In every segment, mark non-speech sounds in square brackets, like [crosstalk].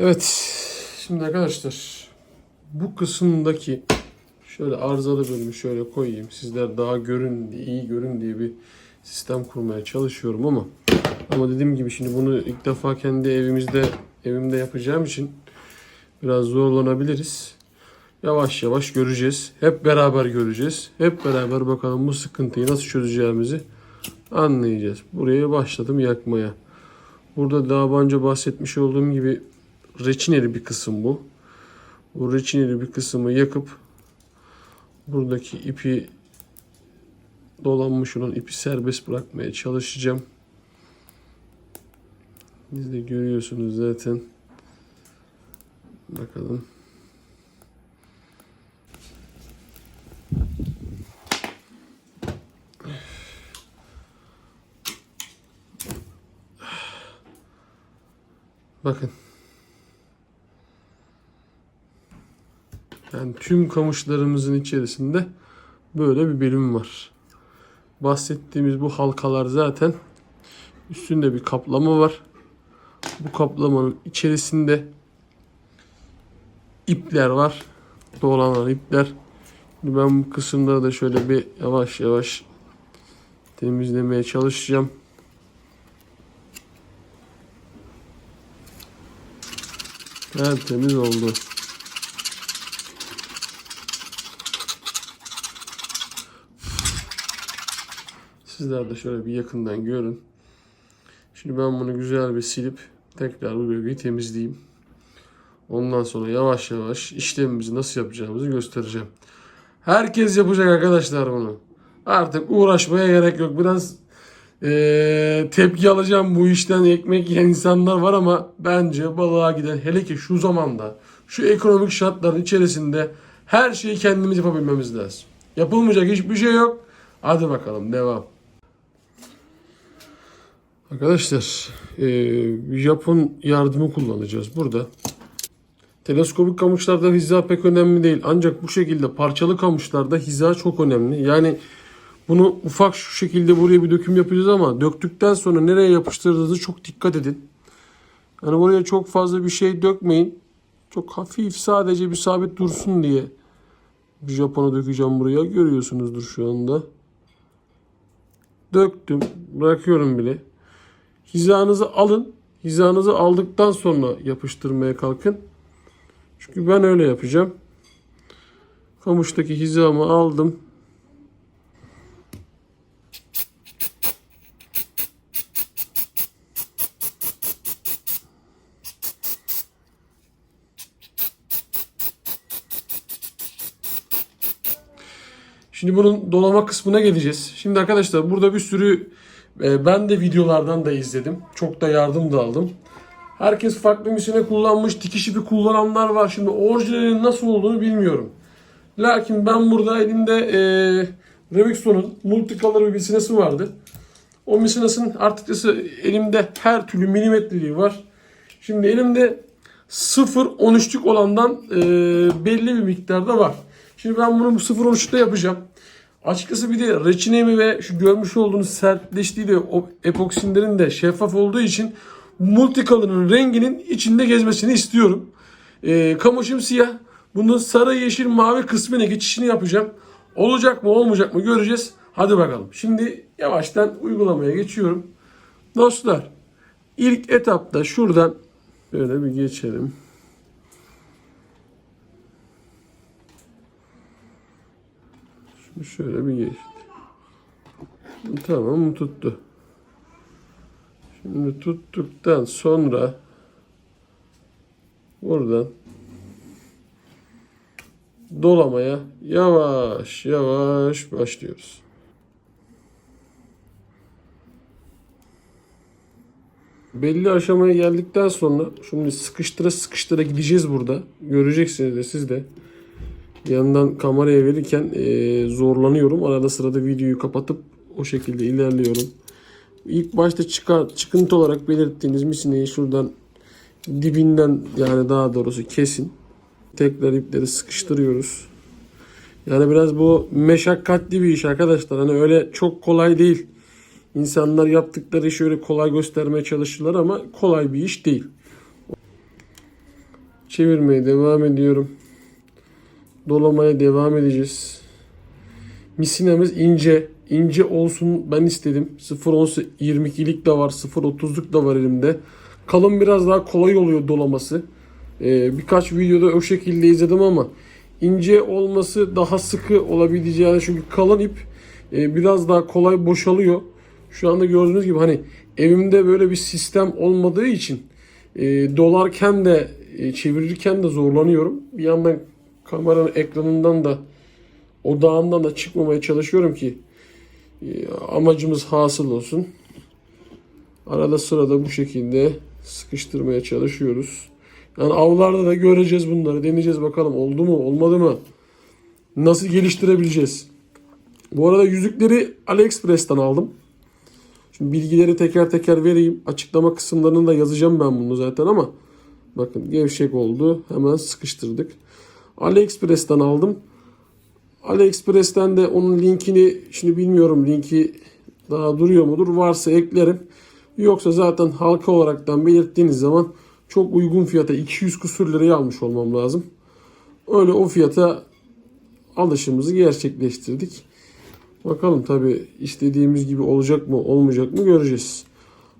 Evet. Şimdi arkadaşlar bu kısımdaki şöyle arızalı bölümü şöyle koyayım. Sizler daha görün, iyi görün diye bir sistem kurmaya çalışıyorum ama ama dediğim gibi şimdi bunu ilk defa kendi evimizde evimde yapacağım için biraz zorlanabiliriz. Yavaş yavaş göreceğiz. Hep beraber göreceğiz. Hep beraber bakalım bu sıkıntıyı nasıl çözeceğimizi anlayacağız. Buraya başladım yakmaya. Burada daha önce bahsetmiş olduğum gibi reçineli bir kısım bu. Bu reçineli bir kısmı yakıp buradaki ipi dolanmış olan ipi serbest bırakmaya çalışacağım. Siz de görüyorsunuz zaten. Bakalım. Bakın. Yani tüm kamışlarımızın içerisinde böyle bir bölüm var. Bahsettiğimiz bu halkalar zaten üstünde bir kaplama var. Bu kaplamanın içerisinde ipler var. Dolanan ipler. Şimdi ben bu kısımları da şöyle bir yavaş yavaş temizlemeye çalışacağım. Tertemiz oldu. Sizler de şöyle bir yakından görün. Şimdi ben bunu güzel bir silip tekrar bu bölgeyi temizleyeyim. Ondan sonra yavaş yavaş işlemimizi nasıl yapacağımızı göstereceğim. Herkes yapacak arkadaşlar bunu. Artık uğraşmaya gerek yok. Biraz eee, tepki alacağım bu işten ekmek yiyen insanlar var ama bence balığa giden hele ki şu zamanda şu ekonomik şartların içerisinde her şeyi kendimiz yapabilmemiz lazım. Yapılmayacak hiçbir şey yok. Hadi bakalım devam. Arkadaşlar eee, Japon yardımı kullanacağız burada. Teleskopik kamışlarda hiza pek önemli değil. Ancak bu şekilde parçalı kamışlarda hiza çok önemli. Yani bunu ufak şu şekilde buraya bir döküm yapacağız ama döktükten sonra nereye yapıştırdığınızı çok dikkat edin. Yani buraya çok fazla bir şey dökmeyin. Çok hafif sadece bir sabit dursun diye bir Japon'a dökeceğim buraya. Görüyorsunuzdur şu anda. Döktüm. Bırakıyorum bile. Hizanızı alın. Hizanızı aldıktan sonra yapıştırmaya kalkın. Çünkü ben öyle yapacağım. Kamıştaki hizamı aldım. Şimdi bunun dolama kısmına geleceğiz. Şimdi arkadaşlar burada bir sürü ben de videolardan da izledim. Çok da yardım da aldım. Herkes farklı misine kullanmış. Dikiş ipi kullananlar var. Şimdi orijinalinin nasıl olduğunu bilmiyorum. Lakin ben burada elimde e, Remixon'un multicolor bir misinesi vardı. O misinasın artıkçası elimde her türlü milimetreliği var. Şimdi elimde 0-13'lük olandan e, belli bir miktarda var. Şimdi ben bunu bu 0-13'te yapacağım. Açıkçası bir de reçinemi ve şu görmüş olduğunuz sertleştiği de o epoksinlerin de şeffaf olduğu için multicolor'ın renginin içinde gezmesini istiyorum. E, kamışım siyah. Bunun sarı, yeşil, mavi kısmına geçişini yapacağım. Olacak mı olmayacak mı göreceğiz. Hadi bakalım. Şimdi yavaştan uygulamaya geçiyorum. Dostlar ilk etapta şuradan böyle bir geçelim. Şöyle bir geçti. Tamam tuttu. Şimdi tuttuktan sonra buradan dolamaya yavaş yavaş başlıyoruz. Belli aşamaya geldikten sonra şimdi sıkıştıra sıkıştıra gideceğiz burada. Göreceksiniz de siz de. Yandan kameraya verirken eee, zorlanıyorum. Arada sırada videoyu kapatıp o şekilde ilerliyorum. İlk başta çıkan çıkıntı olarak belirttiğiniz misineyi şuradan dibinden yani daha doğrusu kesin. Tekrar ipleri sıkıştırıyoruz. Yani biraz bu meşakkatli bir iş arkadaşlar. Hani öyle çok kolay değil. İnsanlar yaptıkları işi öyle kolay göstermeye çalışırlar ama kolay bir iş değil. Çevirmeye devam ediyorum. Dolamaya devam edeceğiz. Misinemiz ince. ince olsun ben istedim. 0.10 22'lik de var. 0.30'luk da var elimde. Kalın biraz daha kolay oluyor dolaması. Ee, birkaç videoda o şekilde izledim ama ince olması daha sıkı olabileceğini çünkü kalın ip e, biraz daha kolay boşalıyor. Şu anda gördüğünüz gibi hani evimde böyle bir sistem olmadığı için e, dolarken de e, çevirirken de zorlanıyorum. Bir yandan kameranın ekranından da odağından da çıkmamaya çalışıyorum ki e, amacımız hasıl olsun. Arada sırada bu şekilde sıkıştırmaya çalışıyoruz. Yani avlarda da göreceğiz bunları. Deneyeceğiz bakalım oldu mu olmadı mı? Nasıl geliştirebileceğiz? Bu arada yüzükleri AliExpress'ten aldım. Şimdi bilgileri teker teker vereyim. Açıklama kısımlarını da yazacağım ben bunu zaten ama bakın gevşek oldu. Hemen sıkıştırdık. AliExpress'ten aldım. AliExpress'ten de onun linkini şimdi bilmiyorum linki daha duruyor mudur? Varsa eklerim. Yoksa zaten halka olaraktan belirttiğiniz zaman çok uygun fiyata 200 kusur liraya almış olmam lazım. Öyle o fiyata alışımızı gerçekleştirdik. Bakalım tabi istediğimiz gibi olacak mı olmayacak mı göreceğiz.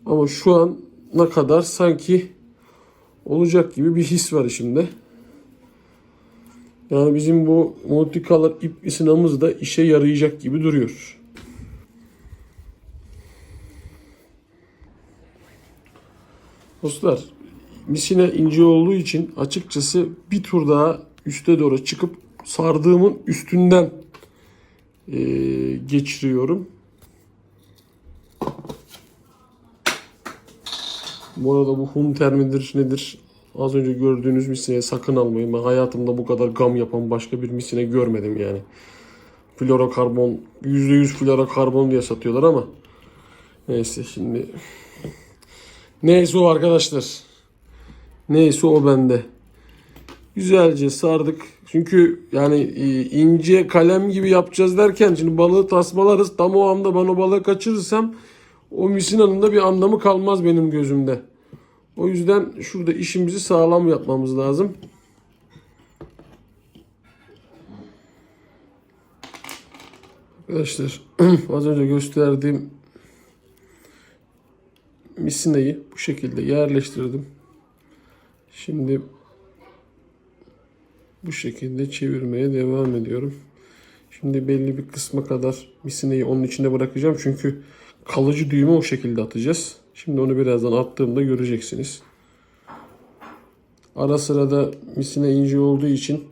Ama şu an ne kadar sanki olacak gibi bir his var içimde. Yani bizim bu multicolor ip isinamız da işe yarayacak gibi duruyor. Dostlar misine ince olduğu için açıkçası bir tur daha üste doğru çıkıp sardığımın üstünden e, geçiriyorum. Bu arada bu Hunter midir nedir? Az önce gördüğünüz misine sakın almayın. Ben hayatımda bu kadar gam yapan başka bir misine görmedim yani. Florokarbon, %100 florokarbon diye satıyorlar ama neyse şimdi neyse o arkadaşlar. Neyse o bende. Güzelce sardık. Çünkü yani e, ince kalem gibi yapacağız derken şimdi balığı tasmalarız. Tam o anda ben o balığı kaçırırsam o misinanın da bir anlamı kalmaz benim gözümde. O yüzden şurada işimizi sağlam yapmamız lazım. Arkadaşlar [clears throat] az önce gösterdiğim misinayı bu şekilde yerleştirdim. Şimdi bu şekilde çevirmeye devam ediyorum. Şimdi belli bir kısma kadar misineyi onun içinde bırakacağım. Çünkü kalıcı düğümü o şekilde atacağız. Şimdi onu birazdan attığımda göreceksiniz. Ara sırada misine ince olduğu için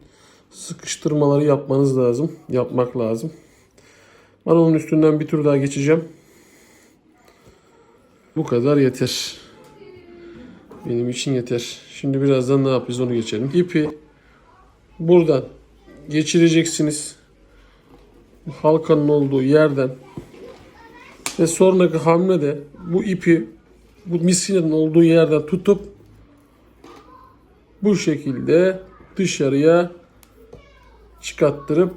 sıkıştırmaları yapmanız lazım. Yapmak lazım. Ben onun üstünden bir tur daha geçeceğim. Bu kadar yeter. Benim için yeter. Şimdi birazdan ne yapacağız onu geçelim. İpi buradan geçireceksiniz. Halkanın olduğu yerden ve sonraki hamlede bu ipi bu misinenin olduğu yerden tutup bu şekilde dışarıya çıkarttırıp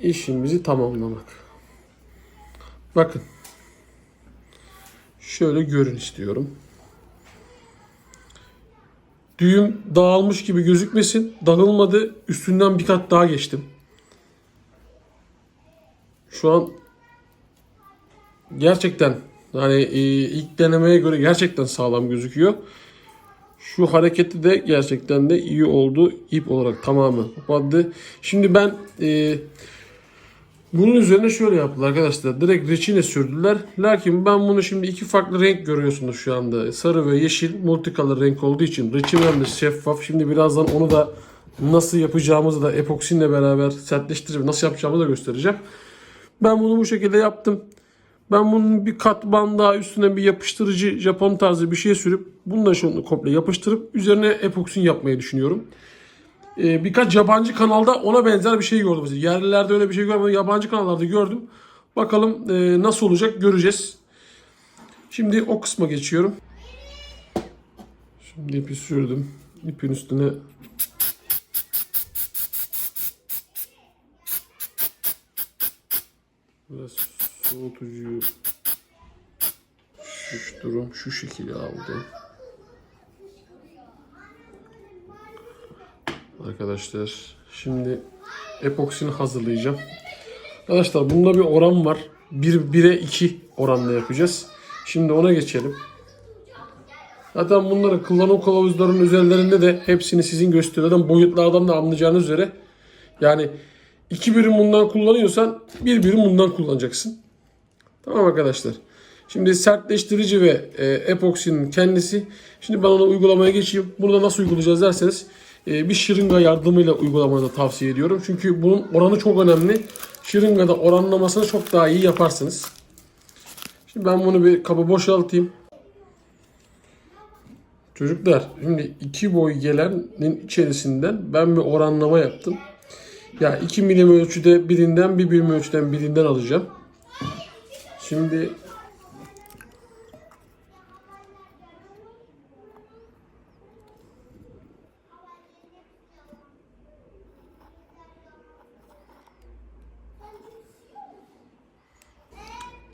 işimizi tamamlamak. Bakın. Şöyle görün istiyorum. Düğüm dağılmış gibi gözükmesin. Dağılmadı. Üstünden bir kat daha geçtim. Şu an gerçekten yani e, ilk denemeye göre gerçekten sağlam gözüküyor. Şu hareketi de gerçekten de iyi oldu. İp olarak tamamen kapattı. Şimdi ben e, bunun üzerine şöyle yaptılar arkadaşlar. Direkt reçine sürdüler. Lakin ben bunu şimdi iki farklı renk görüyorsunuz şu anda. Sarı ve yeşil multicolor renk olduğu için reçinem de şeffaf. Şimdi birazdan onu da nasıl yapacağımızı da epoksinle beraber sertleştirip nasıl yapacağımızı da göstereceğim. Ben bunu bu şekilde yaptım. Ben bunun bir katman daha üstüne bir yapıştırıcı Japon tarzı bir şey sürüp bunu da şunu komple yapıştırıp üzerine epoksin yapmayı düşünüyorum. Ee, birkaç yabancı kanalda ona benzer bir şey gördüm. Yerlilerde öyle bir şey görmedim. Yabancı kanallarda gördüm. Bakalım e, nasıl olacak göreceğiz. Şimdi o kısma geçiyorum. Şimdi ipi sürdüm. İpin üstüne biraz soğutucuyu şu durum şu şekilde aldım. arkadaşlar. Şimdi epoksini hazırlayacağım. Arkadaşlar bunda bir oran var. 1 1'e 2 oranla yapacağız. Şimdi ona geçelim. Zaten bunların kullanım kılavuzlarının üzerlerinde de hepsini sizin gösteriyor. Boyutlardan da anlayacağınız üzere. Yani iki birim bundan kullanıyorsan bir birim bundan kullanacaksın. Tamam arkadaşlar. Şimdi sertleştirici ve e, epoksinin kendisi. Şimdi ben ona uygulamaya geçeyim. Burada nasıl uygulayacağız derseniz e, bir şırınga yardımıyla uygulamanı da tavsiye ediyorum. Çünkü bunun oranı çok önemli. Şırıngada oranlamasını çok daha iyi yaparsınız. Şimdi ben bunu bir kaba boşaltayım. Çocuklar şimdi iki boy gelenin içerisinden ben bir oranlama yaptım. Ya 2 milim ölçüde birinden bir birim ölçüden birinden alacağım. Şimdi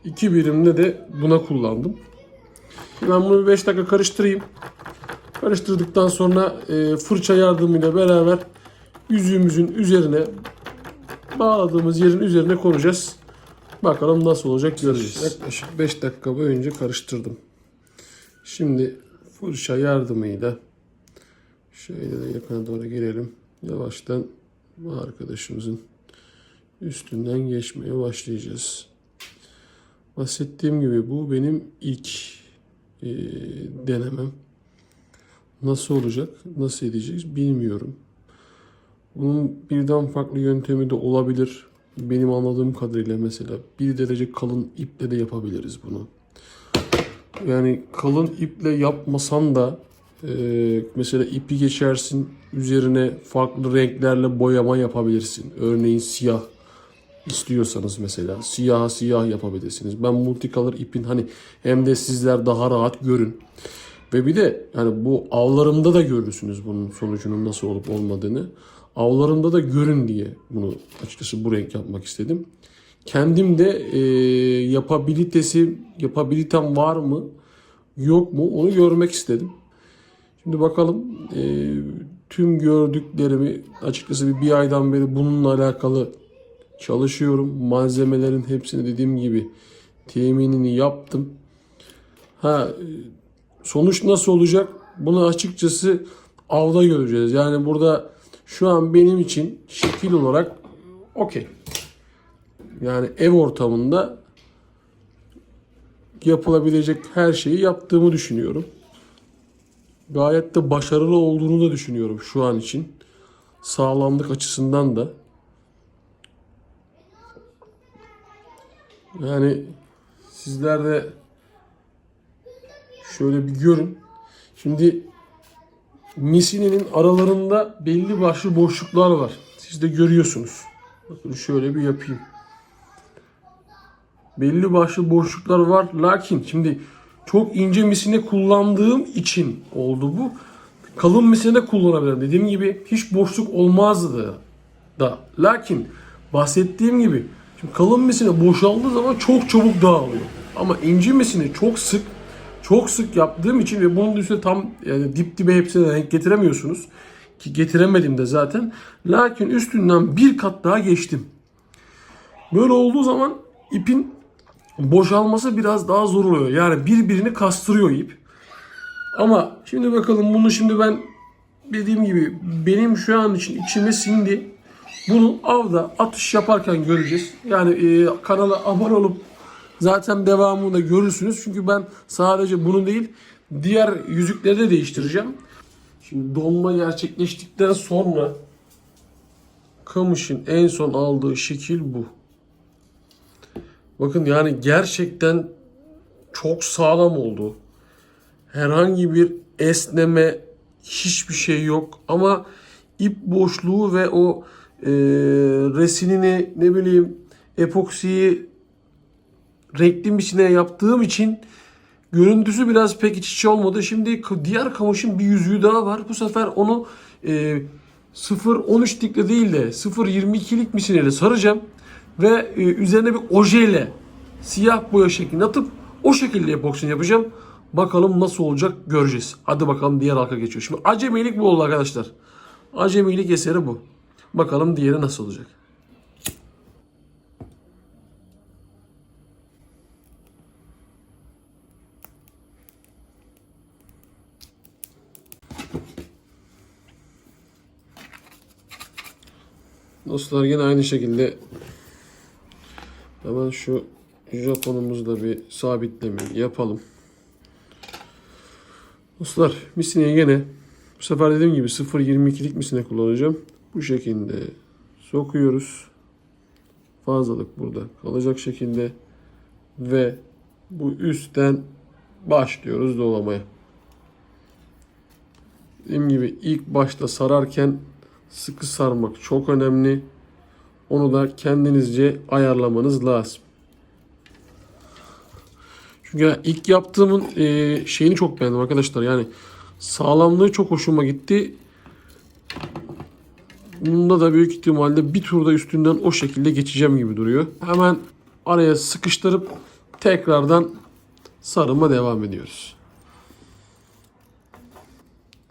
iki birimde de buna kullandım. Ben bunu 5 dakika karıştırayım. Karıştırdıktan sonra e, fırça yardımıyla beraber yüzüğümüzün üzerine bağladığımız yerin üzerine konacağız. Bakalım nasıl olacak göreceğiz. Yaklaşık 5 dakika boyunca karıştırdım. Şimdi fırça yardımıyla şöyle de yakına doğru girelim. Yavaştan bu arkadaşımızın üstünden geçmeye başlayacağız. Bahsettiğim gibi bu benim ilk e, denemem. Nasıl olacak, nasıl edeceğiz bilmiyorum. Bunun birden farklı yöntemi de olabilir. Benim anladığım kadarıyla mesela bir derece kalın iple de yapabiliriz bunu. Yani kalın iple yapmasan da e, mesela ipi geçersin üzerine farklı renklerle boyama yapabilirsin. Örneğin siyah istiyorsanız mesela siyah siyah yapabilirsiniz. Ben multicolor ipin hani hem de sizler daha rahat görün. Ve bir de yani bu avlarımda da görürsünüz bunun sonucunun nasıl olup olmadığını. Avlarımda da görün diye bunu açıkçası bu renk yapmak istedim. Kendim de e, yapabilitesi, yapabilitem var mı yok mu onu görmek istedim. Şimdi bakalım e, tüm gördüklerimi açıkçası bir, bir aydan beri bununla alakalı çalışıyorum. Malzemelerin hepsini dediğim gibi teminini yaptım. Ha sonuç nasıl olacak? Bunu açıkçası avda göreceğiz. Yani burada şu an benim için şekil olarak okey. Yani ev ortamında yapılabilecek her şeyi yaptığımı düşünüyorum. Gayet de başarılı olduğunu da düşünüyorum şu an için. Sağlamlık açısından da. Yani sizler de şöyle bir görün. Şimdi misininin aralarında belli başlı boşluklar var. Siz de görüyorsunuz. Bakın şöyle bir yapayım. Belli başlı boşluklar var. Lakin şimdi çok ince misine kullandığım için oldu bu. Kalın misine kullanabilirim. Dediğim gibi hiç boşluk olmazdı da. Lakin bahsettiğim gibi şimdi kalın misine boşaldığı zaman çok çabuk dağılıyor. Ama ince misine çok sık çok sık yaptığım için ve bunun üstüne tam yani dip dibe hepsine renk getiremiyorsunuz. Ki getiremedim de zaten. Lakin üstünden bir kat daha geçtim. Böyle olduğu zaman ipin boşalması biraz daha zor oluyor. Yani birbirini kastırıyor ip. Ama şimdi bakalım bunu şimdi ben dediğim gibi benim şu an için içime sindi. Bunu avda atış yaparken göreceğiz. Yani e, kanala abone olup zaten devamını da görürsünüz. Çünkü ben sadece bunu değil diğer yüzükleri de değiştireceğim. Şimdi donma gerçekleştikten sonra kamışın en son aldığı şekil bu. Bakın yani gerçekten çok sağlam oldu. Herhangi bir esneme hiçbir şey yok ama ip boşluğu ve o e, resinini ne bileyim epoksiyi renkli misine yaptığım için görüntüsü biraz pek iç içe olmadı. Şimdi diğer kamışın bir yüzüğü daha var. Bu sefer onu e, 0.13'likle değil de 0.22'lik misineyle saracağım. Ve e, üzerine bir ojeyle siyah boya şeklinde atıp o şekilde epoksini yapacağım. Bakalım nasıl olacak göreceğiz. Hadi bakalım diğer halka geçiyor. Şimdi acemilik bu oldu arkadaşlar. Acemilik eseri bu. Bakalım diğeri nasıl olacak. Dostlar yine aynı şekilde hemen şu Japonumuzda bir sabitleme yapalım. Dostlar misineyi gene bu sefer dediğim gibi 0.22'lik misine kullanacağım. Bu şekilde sokuyoruz. Fazlalık burada kalacak şekilde ve bu üstten başlıyoruz dolamaya. Dediğim gibi ilk başta sararken sıkı sarmak çok önemli. Onu da kendinizce ayarlamanız lazım. Çünkü ilk yaptığımın e, şeyini çok beğendim arkadaşlar. Yani sağlamlığı çok hoşuma gitti. Bunda da büyük ihtimalle bir turda üstünden o şekilde geçeceğim gibi duruyor. Hemen araya sıkıştırıp tekrardan sarıma devam ediyoruz.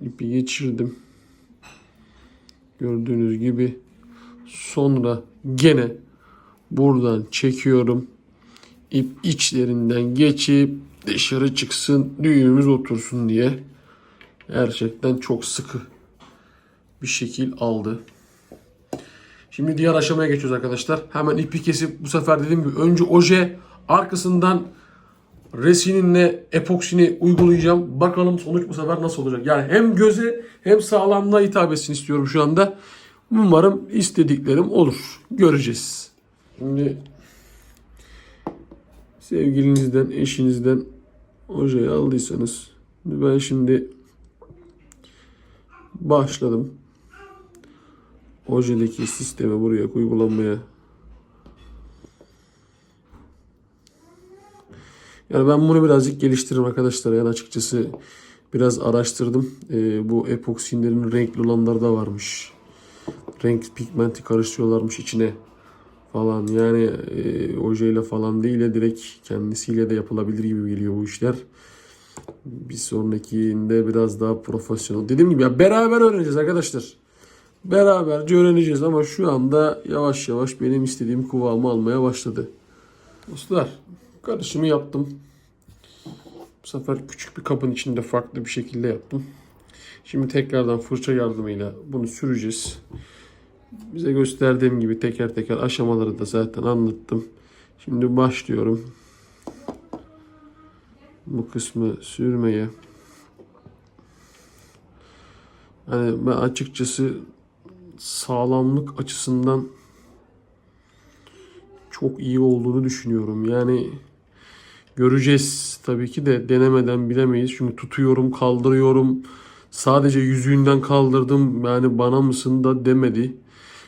İpi geçirdim. Gördüğünüz gibi sonra gene buradan çekiyorum. İp içlerinden geçip dışarı çıksın, düğümümüz otursun diye. Gerçekten çok sıkı bir şekil aldı. Şimdi diğer aşamaya geçiyoruz arkadaşlar. Hemen ipi kesip bu sefer dediğim gibi önce oje arkasından resininle epoksini uygulayacağım. Bakalım sonuç bu sefer nasıl olacak. Yani hem göze hem sağlamlığa hitap etsin istiyorum şu anda. Umarım istediklerim olur. Göreceğiz. Şimdi sevgilinizden, eşinizden ojeyi aldıysanız ben şimdi başladım. Ojedeki sistemi buraya uygulamaya. Yani ben bunu birazcık geliştiririm arkadaşlar. Yani açıkçası biraz araştırdım. Ee, bu epoksinlerin renkli olanları da varmış. Renk pigmenti karıştırıyorlarmış içine falan. Yani e, ojeyle falan değil de direkt kendisiyle de yapılabilir gibi geliyor bu işler. Bir sonrakinde biraz daha profesyonel. Dediğim gibi ya beraber öğreneceğiz arkadaşlar. Beraberce öğreneceğiz ama şu anda yavaş yavaş benim istediğim kıvamı almaya başladı. Dostlar karışımı yaptım. Bu sefer küçük bir kabın içinde farklı bir şekilde yaptım. Şimdi tekrardan fırça yardımıyla bunu süreceğiz. Bize gösterdiğim gibi teker teker aşamaları da zaten anlattım. Şimdi başlıyorum. Bu kısmı sürmeye. Yani ben açıkçası sağlamlık açısından çok iyi olduğunu düşünüyorum. Yani göreceğiz tabii ki de denemeden bilemeyiz. Çünkü tutuyorum, kaldırıyorum. Sadece yüzüğünden kaldırdım. Yani bana mısın da demedi.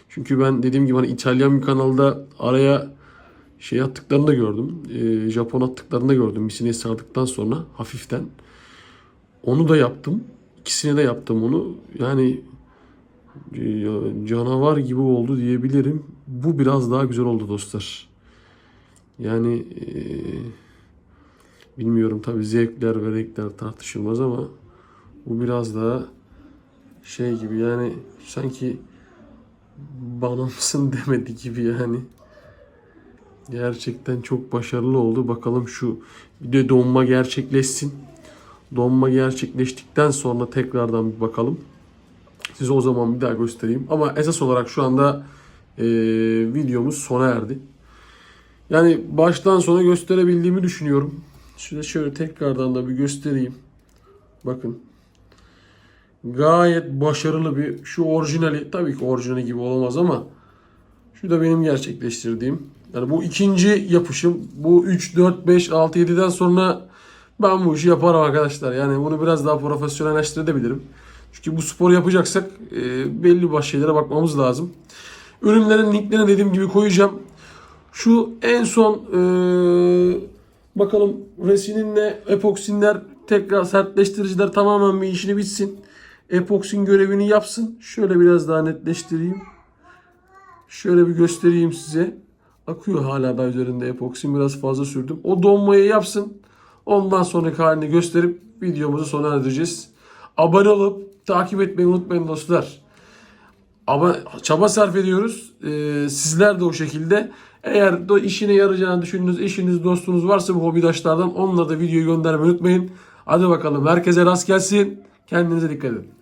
Çünkü ben dediğim gibi hani İtalyan bir kanalda araya şey attıklarını da gördüm. Ee, Japon attıklarını da gördüm. Misineyi sardıktan sonra hafiften. Onu da yaptım. İkisine de yaptım onu. Yani e, canavar gibi oldu diyebilirim. Bu biraz daha güzel oldu dostlar. Yani e, bilmiyorum tabi zevkler ve renkler tartışılmaz ama bu biraz daha şey gibi yani sanki bana mısın [laughs] demedi gibi yani. Gerçekten çok başarılı oldu. Bakalım şu bir de donma gerçekleşsin. Donma gerçekleştikten sonra tekrardan bir bakalım. Size o zaman bir daha göstereyim. Ama esas olarak şu anda e, videomuz sona erdi. Yani baştan sona gösterebildiğimi düşünüyorum. Size şöyle tekrardan da bir göstereyim. Bakın. Gayet başarılı bir şu orijinali tabii ki orijinali gibi olamaz ama şu da benim gerçekleştirdiğim. Yani bu ikinci yapışım. Bu 3, 4, 5, 6, 7'den sonra ben bu işi yaparım arkadaşlar. Yani bunu biraz daha profesyonelleştirebilirim. Çünkü bu spor yapacaksak e, belli başlı şeylere bakmamız lazım. Ürünlerin linklerini dediğim gibi koyacağım. Şu en son e, bakalım resininle epoksinler tekrar sertleştiriciler tamamen bir işini bitsin. Epoksin görevini yapsın. Şöyle biraz daha netleştireyim. Şöyle bir göstereyim size. Akıyor hala da üzerinde epoksin. Biraz fazla sürdüm. O donmayı yapsın. Ondan sonraki halini gösterip videomuzu sona erdireceğiz. Abone olup takip etmeyi unutmayın dostlar. ama çaba sarf ediyoruz. Ee, sizler de o şekilde. Eğer do- işine yarayacağını düşündüğünüz eşiniz, dostunuz varsa bu hobidaşlardan onlara da video göndermeyi unutmayın. Hadi bakalım herkese rast gelsin. Kendinize dikkat edin.